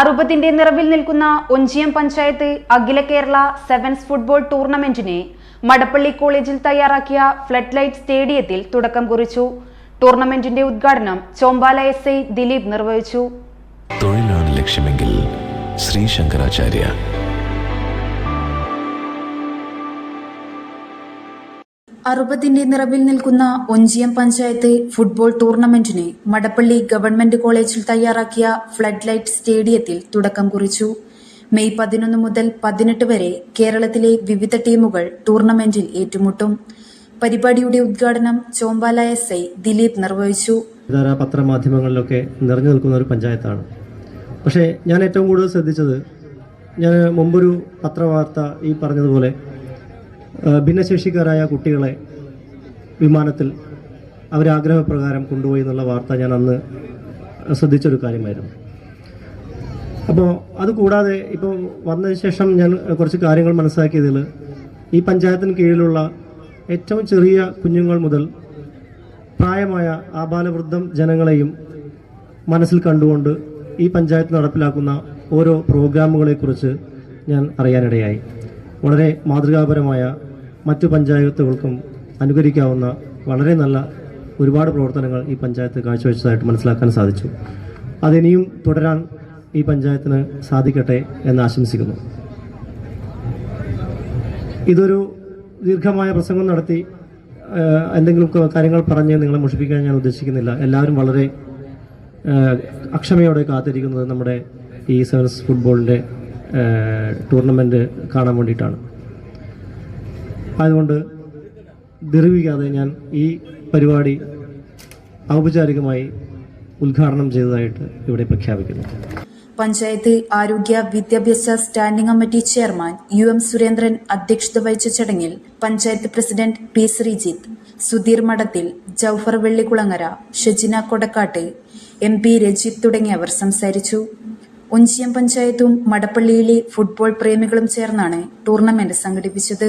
അറുപതിന്റെ നിറവിൽ നിൽക്കുന്ന ഒഞ്ചിയം പഞ്ചായത്ത് അഖില കേരള സെവൻസ് ഫുട്ബോൾ ടൂർണമെന്റിന് മടപ്പള്ളി കോളേജിൽ തയ്യാറാക്കിയ ഫ്ലഡ് ലൈറ്റ് സ്റ്റേഡിയത്തിൽ തുടക്കം കുറിച്ചു. ടൂർണമെന്റിന്റെ ഉദ്ഘാടനം ചോമ്പാല എസ് ഐ ദിലീപ് നിർവഹിച്ചു. തൊഴിലാണ് ലക്ഷ്യമെങ്കിൽ ശ്രീ ശങ്കരാചാര്യ അറുപതിന്റെ നിറവിൽ നിൽക്കുന്ന ഒഞ്ചിയം പഞ്ചായത്ത് ഫുട്ബോൾ ടൂർണമെന്റിന് മടപ്പള്ളി ഗവൺമെന്റ് കോളേജിൽ തയ്യാറാക്കിയ ഫ്ലഡ് ലൈറ്റ് സ്റ്റേഡിയത്തിൽ തുടക്കം കുറിച്ചു. മെയ് പതിനൊന്ന് മുതൽ പതിനെട്ട് വരെ കേരളത്തിലെ വിവിധ ടീമുകൾ ടൂർണമെന്റിൽ ഏറ്റുമുട്ടും. പരിപാടിയുടെ ഉദ്ഘാടനം ചോമ്പാല എസ് ഐ ദിലീപ് നിർവഹിച്ചു. പത്രമാധ്യമങ്ങളിലൊക്കെ നിറഞ്ഞു നിൽക്കുന്ന ഒരു പഞ്ചായത്താണ്. പക്ഷേ ഞാൻ ഏറ്റവും കൂടുതൽ ശ്രദ്ധിച്ചത് ഞാൻ മുമ്പൊരു പത്രവാർത്ത ഈ പറഞ്ഞതുപോലെ ഭിന്നശേഷിക്കാരായ കുട്ടികളെ വിമാനത്തിൽ അവരാഗ്രഹപ്രകാരം കൊണ്ടുപോയി എന്നുള്ള വാർത്ത ഞാൻ അന്ന് ശ്രദ്ധിച്ചൊരു കാര്യമായിരുന്നു. അപ്പോൾ അതുകൂടാതെ ഇപ്പോൾ വന്നതിന് ശേഷം ഞാൻ കുറച്ച് കാര്യങ്ങൾ മനസ്സിലാക്കിയതിൽ ഈ പഞ്ചായത്തിന് കീഴിലുള്ള ഏറ്റവും ചെറിയ കുഞ്ഞുങ്ങൾ മുതൽ പ്രായമായ ആബാലവൃദ്ധം ജനങ്ങളെയും മനസ്സിൽ കണ്ടുകൊണ്ട് ഈ പഞ്ചായത്ത് നടപ്പിലാക്കുന്ന ഓരോ പ്രോഗ്രാമുകളെക്കുറിച്ച് ഞാൻ അറിയാനിടയായി. വളരെ മാതൃകാപരമായ മറ്റു പഞ്ചായത്തുകൾക്കും അനുകരിക്കാവുന്ന വളരെ നല്ല ഒരുപാട് പ്രവർത്തനങ്ങൾ ഈ പഞ്ചായത്ത് കാഴ്ചവെച്ചതായിട്ട് മനസ്സിലാക്കാൻ സാധിച്ചു. അതിനിയും തുടരാൻ ഈ പഞ്ചായത്തിന് സാധിക്കട്ടെ എന്ന് ആശംസിക്കുന്നു. ഇതൊരു ദീർഘമായ പ്രസംഗം നടത്തി എന്തെങ്കിലും കാര്യങ്ങൾ പറഞ്ഞ് നിങ്ങളെ മുഷിപ്പിക്കാൻ ഞാൻ ഉദ്ദേശിക്കുന്നില്ല. എല്ലാവരും വളരെ അക്ഷമയോടെ കാത്തിരിക്കുന്നത് നമ്മുടെ ഈ സെവൻസ് ഫുട്ബോളിന്റെ ടൂർണമെന്റ് കാണാൻ വേണ്ടിയിട്ടാണ്. അതുകൊണ്ട് ദീർഘിക്കാതെ ഞാൻ ഈ പരിപാടി ഔപചാരികമായി ഉദ്ഘാടനം ചെയ്തതായിട്ട് ഇവിടെ പ്രഖ്യാപിക്കുന്നു. പഞ്ചായത്ത് ആരോഗ്യ വിദ്യാഭ്യാസ standing committee chairman U M Surendran അധ്യക്ഷത വഹിച്ച ചടങ്ങിൽ panchayat president P Sreejith Sudheer Madathil Jaufar Vellikulangara Shajina Kodakkat M P Rajith തുടങ്ങിയവർ സംസാരിച്ചു. ഒഞ്ചിയം പഞ്ചായത്തും മടപ്പള്ളിയിലെ ഫുട്ബോൾ പ്രേമികളും ചേർന്നാണ് ടൂർണമെന്റ് സംഘടിപ്പിച്ചത്.